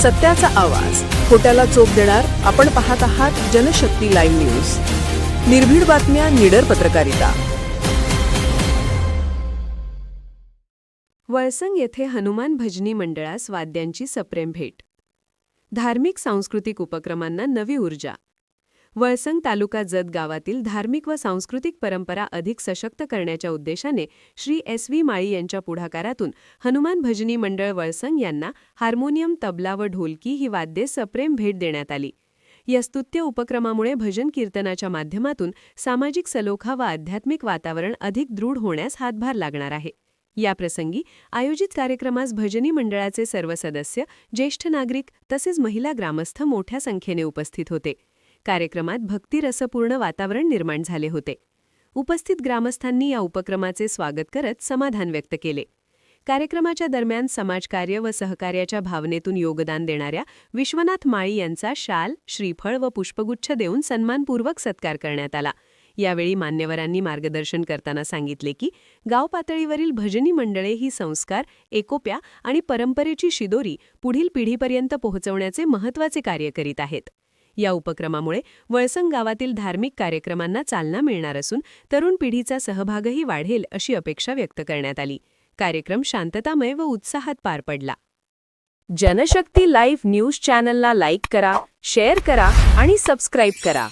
सत्याचा आवाज. खोट्याला चोप देणार आपण पाहत आहात जनशक्ती लाईव्ह न्यूज. निर्भीड बातम्या निडर पत्रकारिता. वळसंग येथे हनुमान भजनी मंडळास वाद्यांची सप्रेम भेट. धार्मिक सांस्कृतिक उपक्रमांना नवी ऊर्जा. वळसंग तालुका जत गावातील धार्मिक व सांस्कृतिक परंपरा अधिक सशक्त करण्याच्या उद्देशाने श्री एस व्ही माळी यांच्या पुढाकारातून हनुमान भजनी मंडळ वळसंग यांना हार्मोनियम तबला व ढोलकी ही वाद्ये सप्रेम भेट देण्यात आली. या स्तुत्य उपक्रमामुळे भजन कीर्तनाच्या माध्यमातून सामाजिक सलोखा व आध्यात्मिक वातावरण अधिक दृढ होण्यास हातभार लागणार आहे. याप्रसंगी आयोजित कार्यक्रमास भजनी मंडळाचे सर्व सदस्य ज्येष्ठ नागरिक तसेच महिला ग्रामस्थ मोठ्या संख्येने उपस्थित होते. कार्यक्रमात भक्तिरसपूर्ण वातावरण निर्माण झाले होते. उपस्थित ग्रामस्थांनी या उपक्रमाचे स्वागत करत समाधान व्यक्त केले. कार्यक्रमाच्या दरम्यान समाजकार्य व सहकार्याच्या भावनेतून योगदान देणाऱ्या विश्वनाथ माळी यांचा शाल श्रीफळ व पुष्पगुच्छ देऊन सन्मानपूर्वक सत्कार करण्यात आला. यावेळी मान्यवरांनी मार्गदर्शन करताना सांगितले की गाव पातळीवरील भजनी मंडळे ही संस्कार एकोप्या आणि परंपरेची शिदोरी पुढील पिढीपर्यंत पोहोचवण्याचे महत्त्वाचे कार्य करीत आहेत. या उपक्रमामुळे वळसंग गावातील धार्मिक कार्यक्रमांना चालना मिळणार असून तरुण पिढीचा सहभागही वाढेल अशी अपेक्षा व्यक्त करण्यात आली. कार्यक्रम शांततामय व उत्साहात पार पडला. जनशक्ती लाईव्ह न्यूज चॅनलला लाईक करा शेअर करा आणि सबस्क्राईब करा.